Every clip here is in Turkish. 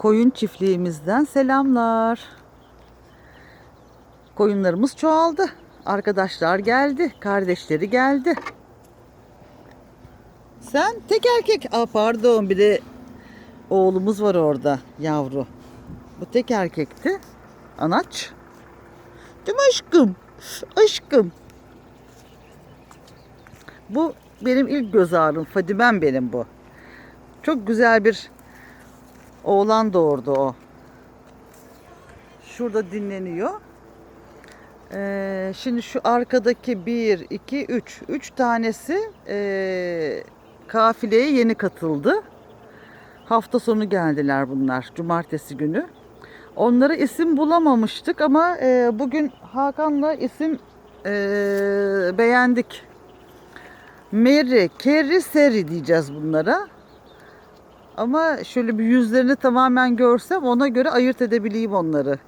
koyun çiftliğimizden selamlar. Koyunlarımız çoğaldı. Arkadaşlar geldi, kardeşleri geldi. Sen tek erkek. Aa, pardon bir de oğlumuz var orada yavru. Bu tek erkekti. Anaç. Değil mi aşkım? Aşkım. Bu benim ilk göz ağrım. Fadimem benim bu. Çok güzel bir oğlan doğurdu o. Şurada dinleniyor. Ee, şimdi şu arkadaki 1, 2, 3. 3 tanesi ee, kafileye yeni katıldı. Hafta sonu geldiler bunlar. Cumartesi günü. Onlara isim bulamamıştık ama ee, bugün Hakan'la isim ee, beğendik. Mary, Kerry, Seri diyeceğiz bunlara. Ama şöyle bir yüzlerini tamamen görsem ona göre ayırt edebileyim onları.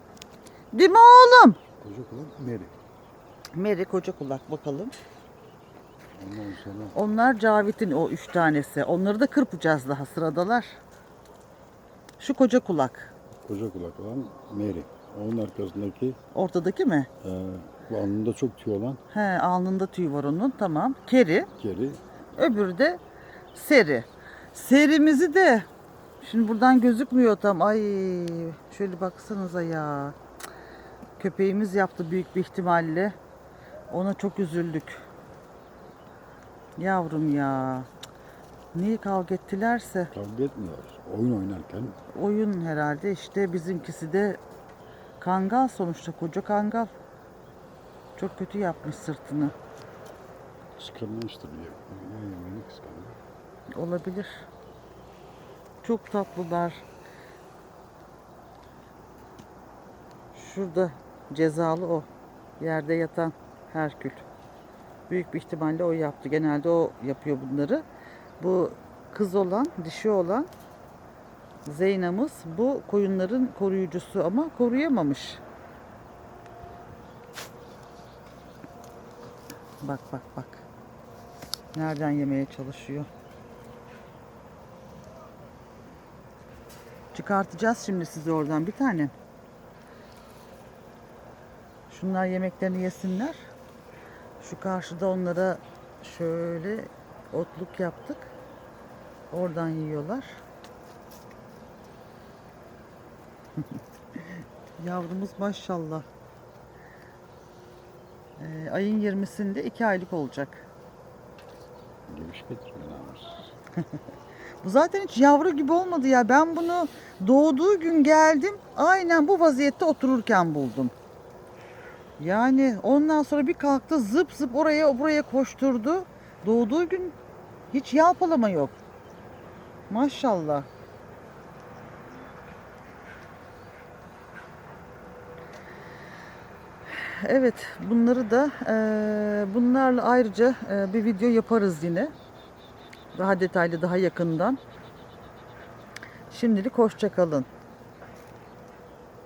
Değil mi oğlum? Koca kulak Mary. Mary koca kulak bakalım. Ondan sonra Onlar Cavit'in o üç tanesi. Onları da kırpacağız daha sıradalar. Şu koca kulak. koca kulak olan Mary. Onun arkasındaki Ortadaki mi? e, bu alnında çok tüy olan He alnında tüy var onun. Tamam. Keri. Geri. Öbürü de seri. Serimizi de şimdi buradan gözükmüyor tam. Ay şöyle baksanıza ya. Köpeğimiz yaptı büyük bir ihtimalle. Ona çok üzüldük. Yavrum ya. Niye kavga ettilerse Kavga etmiyorlar. Oyun oynarken oyun herhalde işte bizimkisi de kangal sonuçta koca kangal. Çok kötü yapmış sırtını. kıskanmıştır. Yemeğini kıskandı. Olabilir. Çok tatlılar. Şurada cezalı o. Yerde yatan Herkül. Büyük bir ihtimalle o yaptı. Genelde o yapıyor bunları. Bu kız olan, dişi olan Zeynamız bu koyunların koruyucusu ama koruyamamış. Bak bak bak. Nereden yemeye çalışıyor. Çıkartacağız şimdi sizi oradan bir tane. Şunlar yemeklerini yesinler. Şu karşıda onlara şöyle otluk yaptık. Oradan yiyorlar. Yavrumuz maşallah. Ee, ayın 20'sinde 2 aylık olacak. Getiriyor namussuz. Bu zaten hiç yavru gibi olmadı ya. Ben bunu doğduğu gün geldim. Aynen bu vaziyette otururken buldum. Yani ondan sonra bir kalktı zıp zıp oraya buraya koşturdu. Doğduğu gün hiç yalpalama yok. Maşallah. Evet, bunları da eee, bunlarla ayrıca eee, bir video yaparız yine. Daha detaylı, daha yakından. Şimdilik hoşça kalın.